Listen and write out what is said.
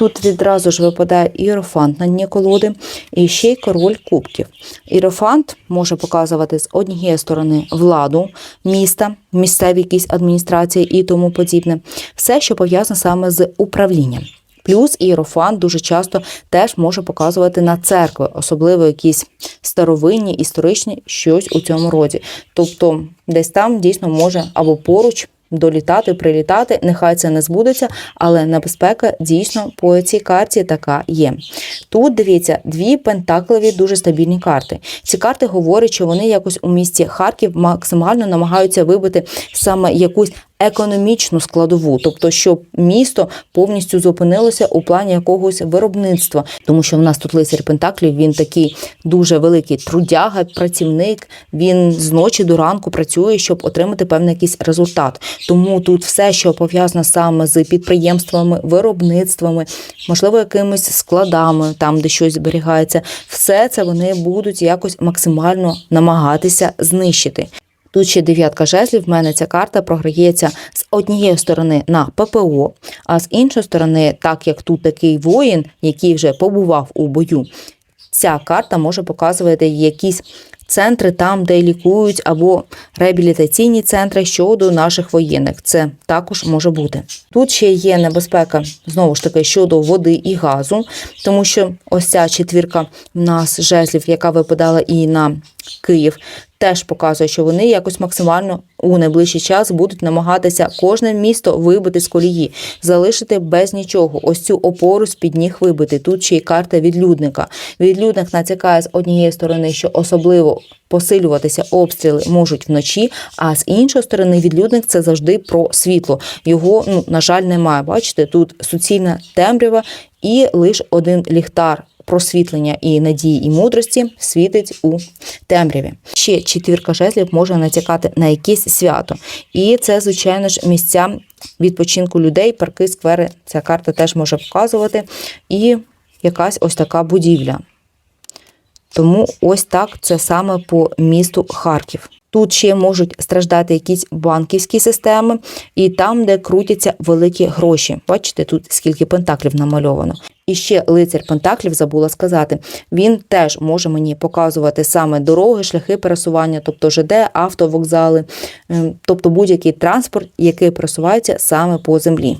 Тут відразу ж випадає іерофант на дні колоди і ще й король кубків. Іерофант може показувати з однієї сторони владу міста, місцеві якісь адміністрації і тому подібне. Все, що пов'язане саме з управлінням. Плюс іерофант дуже часто теж може показувати на церкви, особливо якісь старовинні, історичні, щось у цьому роді. Тобто, десь там дійсно може або поруч долітати, прилітати. Нехай це не збудеться, але небезпека дійсно по цій карті така є. Тут дивіться дві пентакливі дуже стабільні карти. Ці карти говорять, що вони якось у місті Харків максимально намагаються вибити саме якусь економічну складову, тобто, щоб місто повністю зупинилося у плані якогось виробництва, тому що в нас тут лицар Пентаклів, він такий дуже великий трудяга, працівник. Він з ночі до ранку працює, щоб отримати певний якийсь результат. Тому тут все, що пов'язано саме з підприємствами, виробництвами, можливо, якимись складами, там де щось зберігається, все це вони будуть якось максимально намагатися знищити. Тут ще дев'ятка жезлів. В мене ця карта програється з однієї сторони на ППО, а з іншої сторони, так як тут такий воїн, який вже побував у бою, ця карта може показувати якісь центри там, де лікують, або реабілітаційні центри щодо наших воєнних. Це також може бути. Тут ще є небезпека знову ж таки щодо води і газу, тому що ось ця четвірка в нас жезлів, яка випадала і на Київ, теж показує, що вони якось максимально у найближчий час будуть намагатися кожне місто вибити з колії, залишити без нічого. Ось цю опору з під ніг вибити. Тут ще й карта відлюдника. Відлюдник натякає з однієї сторони, що особливо посилюватися обстріли можуть вночі, а з іншої сторони, відлюдник це завжди про світло. Його, ну на жаль, немає. Бачите, тут суцільна темрява і лише один ліхтар. Просвітлення і надії і мудрості світить у темряві. Ще четвірка жезлів може натякати на якесь свято. І це, звичайно ж, місця відпочинку людей, парки, сквери. Ця карта теж може показувати. І якась ось така будівля. Тому ось так це саме по місту Харків. Тут ще можуть страждати якісь банківські системи, і там, де крутяться великі гроші. Бачите, тут скільки пентаклів намальовано. І ще лицар Пентаклів забула сказати. Він теж може мені показувати саме дороги, шляхи пересування, тобто ЖД, автовокзали, ем, тобто будь-який транспорт, який пересувається саме по землі.